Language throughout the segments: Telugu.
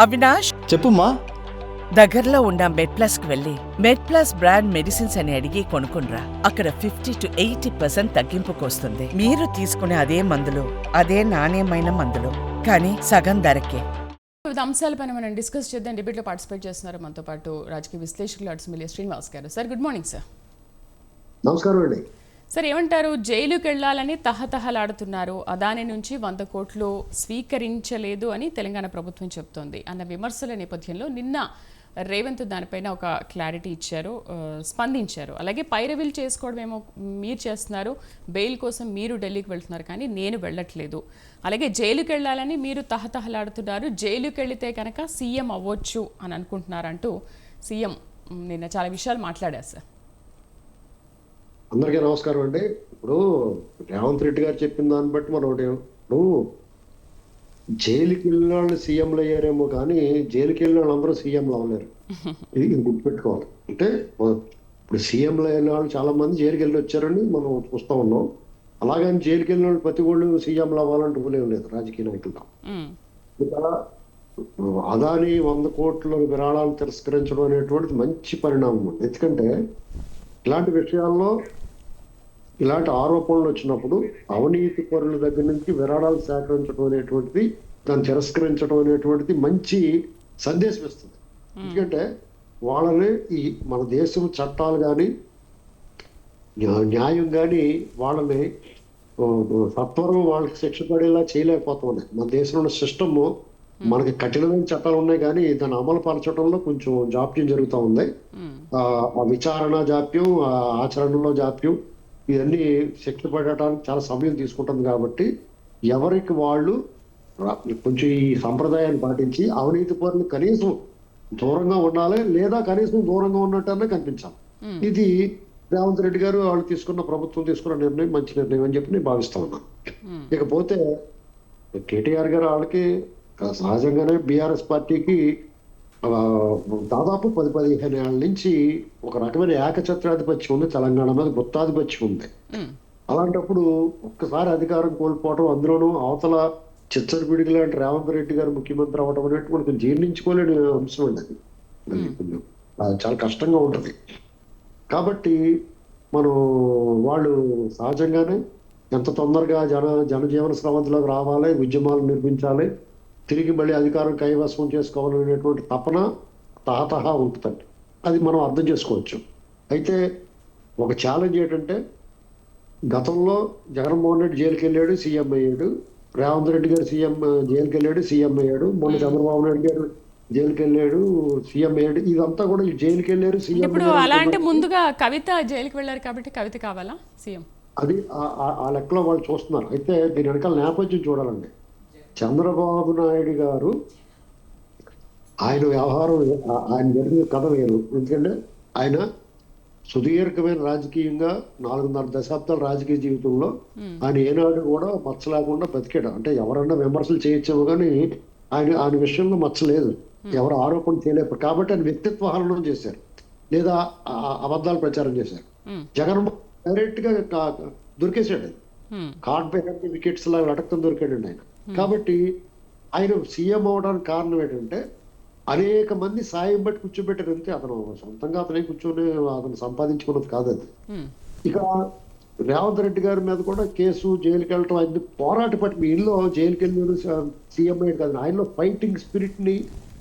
అవినాష్? చెప్పుమా దగ్గరలో ఉన్న మెడ్ ప్లస్కు వెళ్ళి మెడ్ ప్లస్ బ్రాండ్ మెడిసిన్స్ అని అడిగి కొనుక్కునరా అక్కడ ఫిఫ్టీ టు ఎయిటీ పర్సెంట్ తగ్గింపుకు వస్తుంది మీరు తీసుకునే అదే మందులు అదే నాణ్యమైన మందులు కానీ సగం ధరకే. వివిధ అంశాలపైన మనం డిస్కస్ చేద్దాం. డిబేట్లో పార్టిసిపేట్ చేస్తున్నారు మనతో పాటు రాజకీయ విశ్లేషకులు అడ్స్మిలియా శ్రీనివాస్ గారు. Sir good morning sir. నమస్కారం అండి. సార్ ఏమంటారు? జైలుకి వెళ్ళాలని తహతహలాడుతున్నారు. అదాని నుంచి వంద కోట్లు స్వీకరించలేదు అని తెలంగాణ ప్రభుత్వం చెప్తోంది. అన్న విమర్శల నేపథ్యంలో నిన్న రేవంత్ దానిపైన ఒక క్లారిటీ ఇచ్చారు స్పందించారు. అలాగే పైరవిల్ చేసుకోవడం ఏమో మీరు చేస్తున్నారు. బెయిల్ కోసం మీరు ఢిల్లీకి వెళ్తున్నారు కానీ నేను వెళ్ళట్లేదు. అలాగే జైలుకి వెళ్ళాలని మీరు తహతహలాడుతున్నారు. జైలుకి వెళితే కనుక సీఎం అవ్వచ్చు అని అనుకుంటున్నారంటూ సీఎం నిన్న చాలా విషయాలు మాట్లాడారు సార్. అందరికీ నమస్కారం అండి. ఇప్పుడు రేవంత్ రెడ్డి గారు చెప్పిన దాన్ని బట్టి మనం ఒకటి ఇప్పుడు జైలుకి వెళ్ళిన వాళ్ళు సీఎంలు అయ్యారేమో కానీ జైలుకి వెళ్ళిన వాళ్ళు అందరూ సీఎంలు అవ్వలేరు. ఇది ఇది గుర్తుపెట్టుకోవాలి. అంటే ఇప్పుడు సీఎంలు అయిన వాళ్ళు చాలా మంది జైలుకి వెళ్ళి వచ్చారని మనం చూస్తా ఉన్నాం. అలాగని జైలుకి వెళ్ళిన వాళ్ళు ప్రతి వాళ్ళు సీఎంలు అవ్వాలంటూ ఏం లేదు రాజకీయ నాయకులు ఇంకా అదాని వంద కోట్ల విరాళాలు తిరస్కరించడం అనేటువంటిది మంచి పరిణామం. ఎందుకంటే ఇలాంటి విషయాల్లో ఇలాంటి ఆరోపణలు వచ్చినప్పుడు అవినీతి పరుల దగ్గర నుంచి విరాళాలు సేకరించడం అనేటువంటిది దాన్ని తిరస్కరించడం అనేటువంటిది మంచి సందేశం ఇస్తుంది. ఎందుకంటే వాళ్ళని ఈ మన దేశం చట్టాలు కానీ న్యాయం కానీ వాళ్ళని సత్వరం వాళ్ళకి శిక్ష పడేలా చేయలేకపోతుంది మన దేశంలో ఉన్న సిస్టమ్ మనకి కఠినమైన చట్టాలు ఉన్నాయి కానీ దాన్ని అమలు పరచడంలో కొంచెం జాప్యం జరుగుతూ ఉంది. ఆ ఆ విచారణ జాప్యం ఆ ఆచరణలో జాప్యం ఇవన్నీ శిక్ష పడటానికి చాలా సమయం తీసుకుంటుంది కాబట్టి ఎవరికి వాళ్ళు కొంచెం ఈ సంప్రదాయాన్ని పాటించి అవినీతి పరులు కనీసం దూరంగా ఉండాలి లేదా కనీసం దూరంగా ఉన్నట్టన్నా కనిపించాలి. ఇది రేవంత్ రెడ్డి గారు వాళ్ళు తీసుకున్న ప్రభుత్వం తీసుకున్న నిర్ణయం మంచి నిర్ణయం అని చెప్పి నేను భావిస్తా ఉన్నాను. ఇకపోతే కేటీఆర్ గారు వాళ్ళకి సహజంగానే బీఆర్ఎస్ పార్టీకి దాదాపు పది పదిహేను ఏళ్ళ నుంచి ఒక రకమైన ఏకఛత్రాధిపత్యం ఉంది తెలంగాణ మీద గుత్తాధిపత్యం ఉంది. అలాంటప్పుడు ఒక్కసారి అధికారం కోల్పోవడం అందులోనూ అవతల చిచ్చరపిడికి లాంటి రేవంత్ రెడ్డి గారు ముఖ్యమంత్రి అవ్వడం అనేది మనకు జీర్ణించుకోలేని అంశం అండి అది. కొంచెం, చాలా కష్టంగా ఉంటది. కాబట్టి మనం వాళ్ళు సహజంగానే ఎంత తొందరగా జన జనజీవన స్రవంతిలోకి రావాలి ఉద్యమాలు నిర్మించాలి తిరిగి మళ్ళీ అధికారం కైవసం చేసుకోవాలనేటువంటి తపన తహతహ ఉంటుందండి. అది మనం అర్థం చేసుకోవచ్చు. అయితే ఒక ఛాలెంజ్ ఏంటంటే గతంలో జగన్మోహన్ రెడ్డి జైలుకి వెళ్ళాడు సీఎం అయ్యాడు రేవంత్ రెడ్డి గారు సీఎం జైలుకి వెళ్ళాడు సీఎం అయ్యాడు మొన్న చంద్రబాబు నాయుడు గారు జైలుకి వెళ్ళాడు సీఎం అయ్యాడు ఇదంతా కూడా జైలుకి వెళ్ళారు సీఎం ఇప్పుడు అలా అంటే ముందుగా కవిత జైలుకి వెళ్ళారు కాబట్టి కవిత కావాలా సీఎం? అది ఆ లెక్కలో వాళ్ళు చూస్తున్నారు. అయితే దీని వెనకాల నేపథ్యం చూడాలండి. చంద్రబాబు నాయుడు గారు ఆయన వ్యవహారం ఆయన జరిగిన కథ వేరు. ఎందుకంటే ఆయన సుదీర్ఘమైన రాజకీయంగా నాలుగున్నర దశాబ్దాల రాజకీయ జీవితంలో ఆయన ఏనాడు కూడా మచ్చ లేకుండా బతికాడు అంటే ఎవరన్నా విమర్శలు చేయొచ్చేమో కానీ ఆయన ఆయన విషయంలో మచ్చ లేదు ఎవరు ఆరోపణ చేయలేరు కాబట్టి ఆయన వ్యక్తిత్వ హననం చేశారు. లేదా అబద్ధాలు ప్రచారం చేశారు. మ్, జగన్మోహన్ డైరెక్ట్గా దొరికేశాడు. కార్డ్ పేపర్ వికెట్స్ లాగా లటకం దొరికాడండి ఆయన. కాబట్టి ఆయన సీఎం అవడానికి కారణం ఏంటంటే అనేక మంది సాయం బట్టి కూర్చోబెట్టారు అంతే. అతను సొంతంగా అతనే కూర్చొని అతను సంపాదించుకున్నది కాదు అది. మ్, ఇక రేవంత్ రెడ్డి గారి మీద కూడా కేసు జైలుకి వెళ్ళటం అది పోరాట పట్టి మీ ఇల్లు జైలుకి వెళ్ళాడు సీఎం అయ్యాడు కాదు. ఆయనలో ఫైటింగ్ స్పిరిట్ని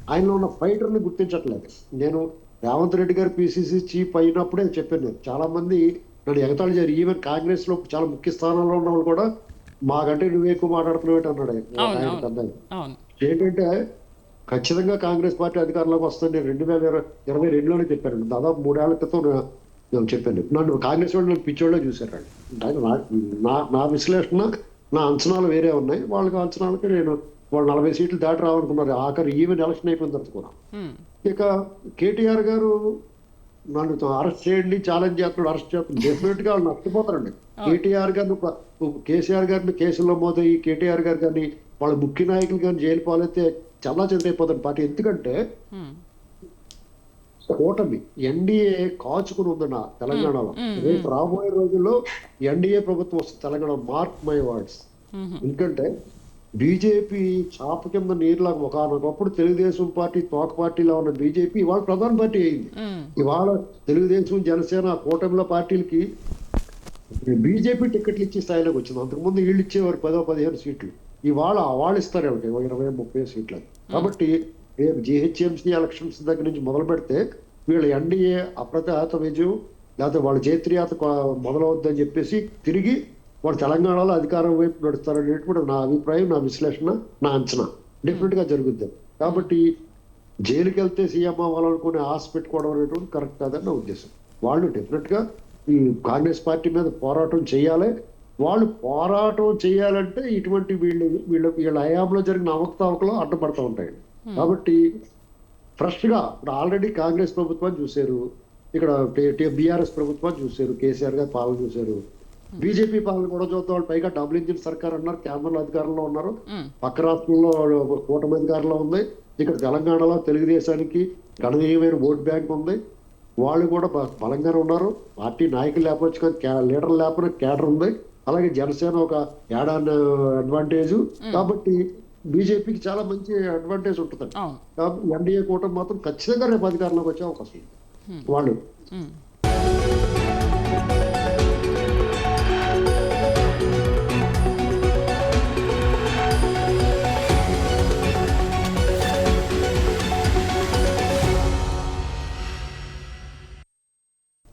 ఆయనలో ఉన్న ఫైటర్ని గుర్తించట్లేదు. నేను రేవంత్ రెడ్డి గారు పిసిసి చీఫ్ అయినప్పుడే చెప్పాను నేను. చాలా మంది నన్ను ఎగతాళి చేశారు. ఈవెన్ కాంగ్రెస్లో చాలా ముఖ్య స్థానంలో ఉన్న వాళ్ళు కూడా మాకంటే నువ్వు ఎక్కువ మాట్లాడుతున్నావు అన్నాడు ఆయన. ఏంటంటే ఖచ్చితంగా కాంగ్రెస్ పార్టీ అధికారంలోకి వస్తుంది నేను రెండు వేల ఇరవై ఇరవై రెండులోనే చెప్పాను దాదాపు మూడేళ్ళ క్రితం నేను- చెప్పాను. నన్ను కాంగ్రెస్ వాళ్ళు నన్ను పిచ్చోళ్ళే చూశారు నా- నా విశ్లేషణ నా అంచనాలు వేరే ఉన్నాయి. వాళ్ళకి అంచనాలకి నేను వాళ్ళు నలభై సీట్లు దాటి రావాలనుకున్నారు. ఆఖరి ఈవెన్ ఎలక్షన్ తర్వాత కూడా. ఇక కేటీఆర్ గారు నన్ను అరెస్ట్ చేయండి ఛాలెంజ్ చేస్తున్నాడు అరెస్ట్ చేస్తున్నాడు. డెఫినెట్గా వాళ్ళు నష్టపోతారండి. కేటీఆర్ గారిని కేసీఆర్ గారిని కేసుల్లో మోదయ్యి కేటీఆర్ గారు కానీ వాళ్ళ ముఖ్య నాయకులు కానీ జైలు పాలైతే చల్లా చెందైపోతారు పార్టీ. ఎందుకంటే కూటమి ఎన్డీఏ కాచుకుని ఉంది నా తెలంగాణలో రేపు రాబోయే రోజుల్లో ఎన్డీఏ ప్రభుత్వం వస్తుంది తెలంగాణ మార్క్ మై వర్డ్స్ ఎందుకంటే బీజేపీ చాప కింద నీరులాగా ఒకనొకప్పుడు తెలుగుదేశం పార్టీ తోక పార్టీలో ఉన్న బీజేపీ ఇవాళ ప్రధాన పార్టీ అయింది. ఇవాళ తెలుగుదేశం జనసేన కూటమిల పార్టీలకి బీజేపీ టికెట్లు ఇచ్చే స్థాయిలోకి వచ్చింది. అంతకుముందు వీళ్ళు ఇచ్చేవారు పదో పదిహేను సీట్లు. ఇవాళ వాళ్ళు ఇస్తారు ఒకటి ఇరవై ముప్పై సీట్లు కాబట్టి రేపు జిహెచ్ఎంసీ ఎలక్షన్స్ దగ్గర నుంచి మొదలు పెడితే వీళ్ళ ఎన్డీఏ అప్రతిహత విజయం లేకపోతే వాళ్ళ జైత్రయాత మొదలవుద్దని చెప్పేసి తిరిగి వాళ్ళు తెలంగాణలో అధికారం వైపు నడుస్తారనేటువంటి నా అభిప్రాయం నా విశ్లేషణ నా అంచనా. డెఫినెట్గా జరుగుద్ది. కాబట్టి జైలుకి వెళ్తే సీఎం అవ్వాలనుకునే ఆశ పెట్టుకోవడం అనేటువంటి కరెక్ట్ కాదని నా ఉద్దేశం. వాళ్ళు డెఫినెట్గా ఈ కాంగ్రెస్ పార్టీ మీద పోరాటం చేయాలి. వాళ్ళు పోరాటం చేయాలంటే ఇటువంటి వీళ్ళు వీళ్ళ వీళ్ళ హయాంలో జరిగిన అవకతవకలు అడ్డపడతా ఉంటాయి. కాబట్టి ఫ్రెష్గా ఇప్పుడు ఆల్రెడీ కాంగ్రెస్ ప్రభుత్వాన్ని చూశారు. ఇక్కడ బీఆర్ఎస్ ప్రభుత్వాన్ని చూశారు. కేసీఆర్ గారు పాలన చూశారు. బీజేపీ పాలన కూడా చూద్దాం. వాళ్ళు పైగా డబుల్ ఇంజిన్ సర్కార్ అన్నారు కేంద్రంలో అధికారంలో ఉన్నారు. పక్క రాష్ట్రంలో కూటమి అధికారంలో ఉంది. ఇక్కడ తెలంగాణలో తెలుగుదేశానికి గణనీయమైన ఓట్ బ్యాంక్ ఉంది. వాళ్ళు కూడా బలంగానే ఉన్నారు. పార్టీ నాయకులు లేకపోవచ్చు కానీ లీడర్ లేకపోయినా కేడర్ ఉంది. అలాగే జనసేన ఒక ఏడాది అడ్వాంటేజ్. కాబట్టి బీజేపీకి చాలా మంచి అడ్వాంటేజ్ ఉంటుంది ఎన్డీఏ కూటమి మాత్రం ఖచ్చితంగా రేపు అధికారంలోకి వచ్చే అవకాశం ఉంది. వాళ్ళు.